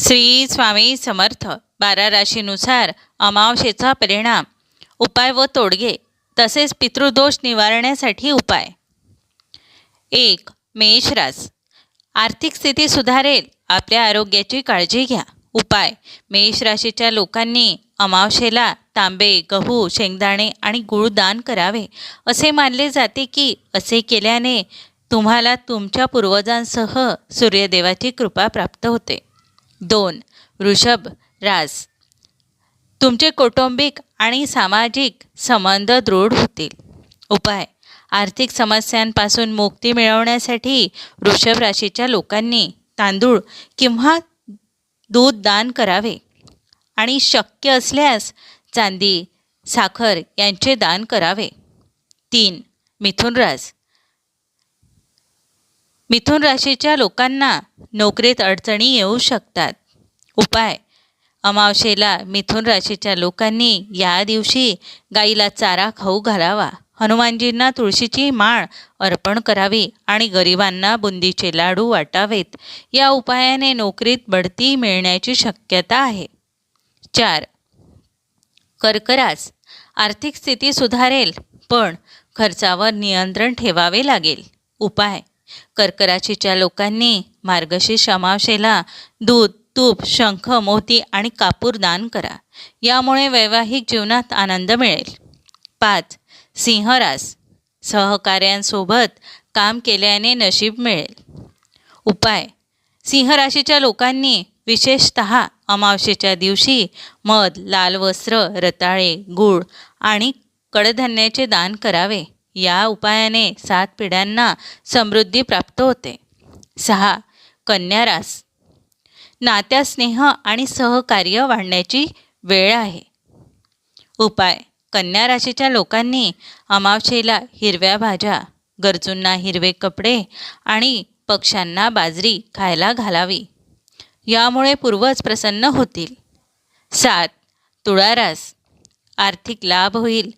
श्री स्वामी समर्थ बारा राशीनुसार अमावशेचा परिणाम उपाय व तोडगे तसेच पितृदोष निवारण्यासाठी उपाय. एक मेष रास आर्थिक स्थिती सुधारेल आपल्या आरोग्याची काळजी घ्या. उपाय मेष राशीच्या लोकांनी अमावशेला तांबे गहू शेंगदाणे आणि गूळ दान करावे. असे मानले जाते की असे केल्याने तुम्हाला तुमच्या पूर्वजांसह सूर्यदेवाची कृपा प्राप्त होते. दोन. वृषभ रास तुमचे कौटुंबिक आणि सामाजिक संबंध दृढ होतील. उपाय. आर्थिक समस्यांपासून मुक्ती मिळवण्यासाठी वृषभ राशीच्या लोकांनी तांदूळ किंवा दूध दान करावे आणि शक्य असल्यास चांदी साखर यांचे दान करावे. तीन. मिथुन रास मिथुन राशीच्या लोकांना नोकरीत अडचणी येऊ शकतात. उपाय. अमावशेला मिथुन राशीच्या लोकांनी या दिवशी गाईला चारा खाऊ घालावा. हनुमानजींना तुळशीची माळ अर्पण करावी आणि गरिबांना बुंदीचे लाडू वाटावेत. या उपायाने नोकरीत बढती मिळण्याची शक्यता आहे. चार. कर्करास. आर्थिक स्थिती सुधारेल पण खर्चावर नियंत्रण ठेवावे लागेल. उपाय. कर्कराशीच्या लोकांनी मार्गशीर्ष अमावशेला दूध तूप शंख मोती आणि कापूर दान करा. यामुळे वैवाहिक जीवनात आनंद मिळेल. पाच सिंहरास. सहकार्यांसोबत काम केल्याने नशीब मिळेल. उपाय सिंहराशीच्या लोकांनी विशेषत अमावशेच्या दिवशी मध लाल वस्त्र रताळे गूळ आणि कडधान्याचे दान करावे. या उपायाने सात पिढ्यांना समृद्धी प्राप्त होते. सहा कन्या रास. स्नेह आणि सहकार्य वाढण्याची वेळ आहे. उपाय कन्या राशीच्या लोकांनी अमावशेला हिरव्या भाज्या गरजूंना हिरवे कपडे आणि पक्ष्यांना बाजरी खायला घालावी. यामुळे पूर्वज प्रसन्न होतील. सात तुळारास आर्थिक लाभ होईल.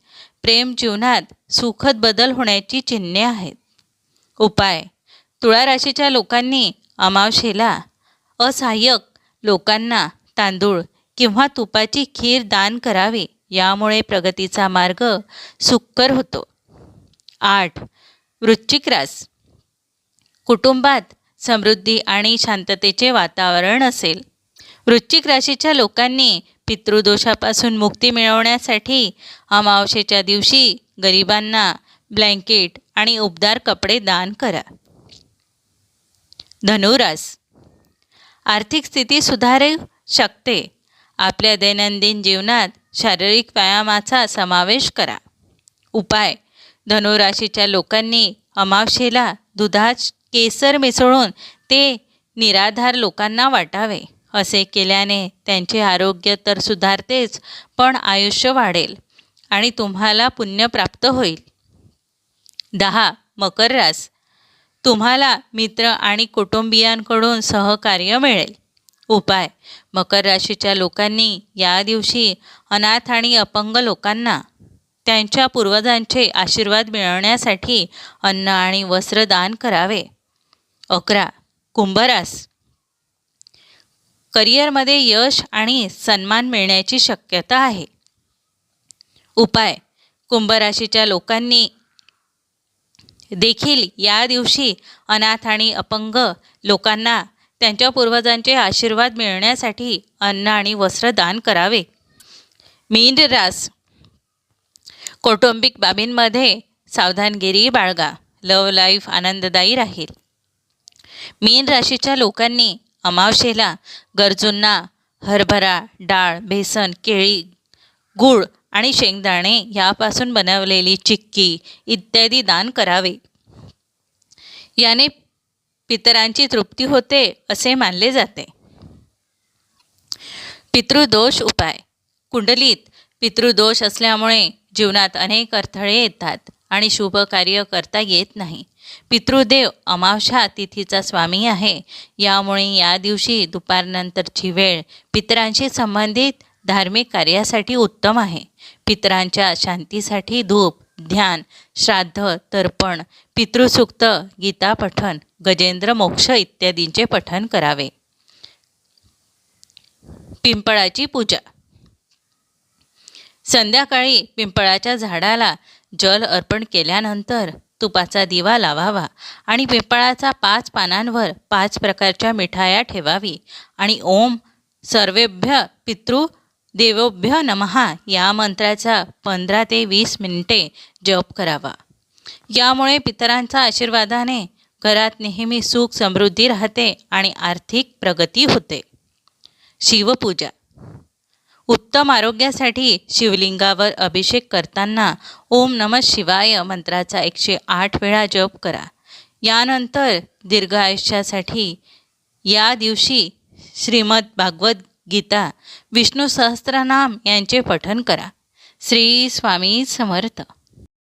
प्रेम जीवनात सुखद बदल होण्याची चिन्हे आहेत. उपाय. तुळा राशीच्या लोकांनी अमावशेला असहाय्यक लोकांना तांदूळ किंवा तुपाची खीर दान करावी यामुळे प्रगतीचा मार्ग सुकर होतो. आठ. वृश्चिक रास. कुटुंबात समृद्धी आणि शांततेचे वातावरण असेल. वृश्चिक राशीच्या लोकांनी पितृदोषापासून मुक्ती मिळवण्यासाठी अमावशेच्या दिवशी गरिबांना ब्लँकेट आणि उबदार कपडे दान करा. धनुरास. आर्थिक स्थिती सुधारू शकते. आपल्या दैनंदिन जीवनात शारीरिक व्यायामाचा समावेश करा. उपाय. धनुराशीच्या लोकांनी अमावशेला दुधात केसर मिसळून ते निराधार लोकांना वाटावे. असे केल्याने त्यांचे आरोग्य तर सुधारतेच पण आयुष्य वाढेल आणि तुम्हाला पुण्य प्राप्त होईल. दहा. मकर रास. तुम्हाला मित्र आणि कुटुंबियांकडून सहकार्य मिळेल. उपाय. मकर राशीच्या लोकांनी या दिवशी अनाथ आणि अपंग लोकांना त्यांच्या पूर्वजांचे आशीर्वाद मिळवण्यासाठी अन्न आणि वस्त्र दान करावे. अकरा. कुंभरास. करिअरमध्ये यश आणि सन्मान मिळण्याची शक्यता आहे. उपाय. कुंभराशीच्या लोकांनी देखील या दिवशी अनाथ आणि अपंग लोकांना त्यांच्या पूर्वजांचे आशीर्वाद मिळण्यासाठी अन्न आणि वस्त्र दान करावे. मीन रास. कौटुंबिक बाबींमध्ये सावधानगिरी बाळगा. लव लाईफ आनंददायी राहील. मीन राशीच्या लोकांनी अमावशेला गरजूंना हरभरा डाळ बेसन केळी गूळ आणि शेंगदाणे यापासून बनवलेली चिक्की इत्यादी दान करावे. याने पितरांची तृप्ती होते असे मानले जाते. पितृदोष उपाय. कुंडलीत पितृदोष असल्यामुळे जीवनात अनेक अडथळे येतात आणि शुभ कार्य करता येत नाही. पितृदेव अमावशा तिथीचा स्वामी आहे. यामुळे या दिवशी दुपारनंतरची वेळ पितरांशी संबंधित धार्मिक कार्यासाठी उत्तम आहे. पितरांच्या शांतीसाठी धूप ध्यान श्राद्ध तर्पण पितृसूक्त गीता पठन गजेंद्र मोक्ष इत्यादींचे पठन करावे. पिंपळाची पूजा. संध्याकाळी पिंपळाच्या झाडाला जल अर्पण केल्यानंतर तुपाचा दिवा लावावा आणि पिंपळाचा पाच पानांवर पाच प्रकारच्या मिठाया ठेवावी. आणि ओम सर्वेभ्य पितृ देवोभ्य नमहा या मंत्राचा पंधरा ते वीस मिनिटे जप करावा. यामुळे पितरांच्या आशीर्वादाने घरात नेहमी सुख समृद्धी राहते आणि आर्थिक प्रगती होते. शिवपूजा. उत्तम आरोग्यासाठी शिवलिंगावर अभिषेक करताना ओम नम शिवाय मंत्राचा एकशे आठ वेळा जप करा. यानंतर दीर्घ आयुष्यासाठी या दिवशी श्रीमद भागवत गीता विष्णू सहस्त्रनाम यांचे पठन करा. श्री स्वामी समर्थ.